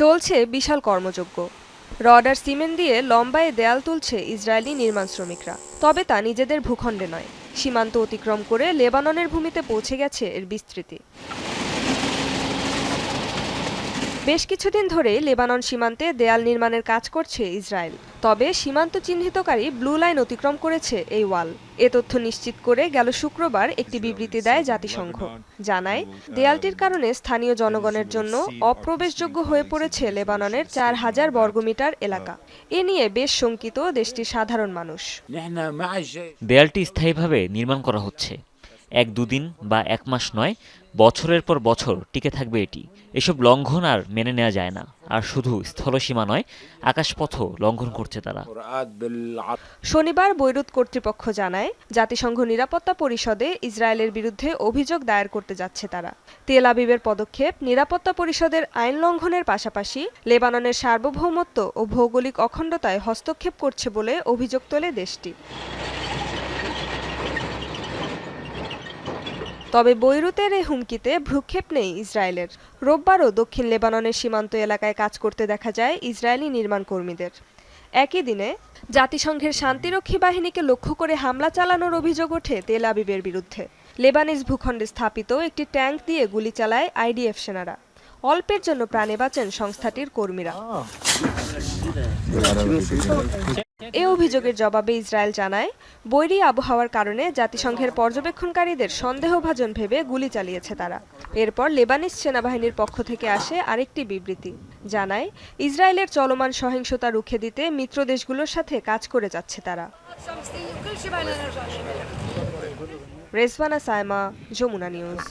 চলছে বিশাল কর্মযজ্ঞ। রড আর সিমেন্ট দিয়ে লম্বায় দেয়াল তুলছে ইসরায়েলি নির্মাণ শ্রমিকরা। তবে তা নিজেদের ভূখণ্ডে নয়। সীমান্ত অতিক্রম করে লেবাননের ভূমিতে পৌঁছে গেছে এর বিস্তৃতি। বেশ কিছুদিন ধরে লেবানন সীমান্তে দেয়াল নির্মাণের কাজ করছে ইসরায়েল। তবে সীমান্ত চিহ্নিতকারী ব্লু লাইন অতিক্রম করেছে এই ওয়াল। এ তথ্য নিশ্চিত করে গেল শুক্রবার একটি বিবৃতি দেয় জাতিসংঘ। জানায়, দেয়ালটির কারণে স্থানীয় জনগণের জন্য অপ্রবেশযোগ্য হয়ে পড়েছে লেবাননের চার হাজার বর্গমিটার এলাকা। এ নিয়ে বেশ শঙ্কিত দেশটির সাধারণ মানুষ। দেয়ালটি স্থায়ীভাবে নির্মাণ করা হচ্ছে। এক দুদিন বা এক মাস নয়, বছরের পর বছর টিকে থাকবে এটি। এসব লঙ্ঘন আর মেনে নেওয়া যায় না। আর শুধু স্থলসীমা নয়, আকাশপথও লঙ্ঘন করছে তারা। শনিবার বৈরুত কর্তৃপক্ষ জানায়, জাতিসংঘ নিরাপত্তা পরিষদে ইসরায়েলের বিরুদ্ধে অভিযোগ দায়ের করতে যাচ্ছে তারা। তেল আবিবের পদক্ষেপ নিরাপত্তা পরিষদের আইন লঙ্ঘনের পাশাপাশি লেবাননের সার্বভৌমত্ব ও ভৌগোলিক অখণ্ডতায় হস্তক্ষেপ করছে বলে অভিযোগ তোলে দেশটি। তবে বৈরুতের এই হুমকিতে ভ্রুক্ষেপ নেই ইসরায়েলের। রোববারও দক্ষিণ লেবাননের সীমান্ত এলাকায় কাজ করতে দেখা যায় ইসরায়েলি নির্মাণ কর্মীদের। একই দিনে জাতিসংঘের শান্তিরক্ষী বাহিনীকে লক্ষ্য করে হামলা চালানোর অভিযোগ ওঠে তেল আবিবের বিরুদ্ধে। লেবানিজ ভূখণ্ডে স্থাপিত একটি ট্যাঙ্ক দিয়ে গুলি চালায় আইডিএফ সেনারা। অল্পের জন্য প্রাণে বাঁচেন সংস্থাটির কর্মীরা। এ অভিযোগের জবাবে ইসরায়েল জানায়, বৈরী আবহাওয়ার কারণে জাতিসংঘের পর্যবেক্ষণকারীদের সন্দেহভাজন ভেবে গুলি চালিয়েছে তারা। এরপর লেবানিস সেনাবাহিনীর পক্ষ থেকে আসে আরেকটি বিবৃতি। জানায়, ইসরায়েলের চলমান সহিংসতা রুখে দিতে মিত্র দেশগুলোর সাথে কাজ করে যাচ্ছে তারা। রেজবানা সায়মা, যমুনা নিউজ।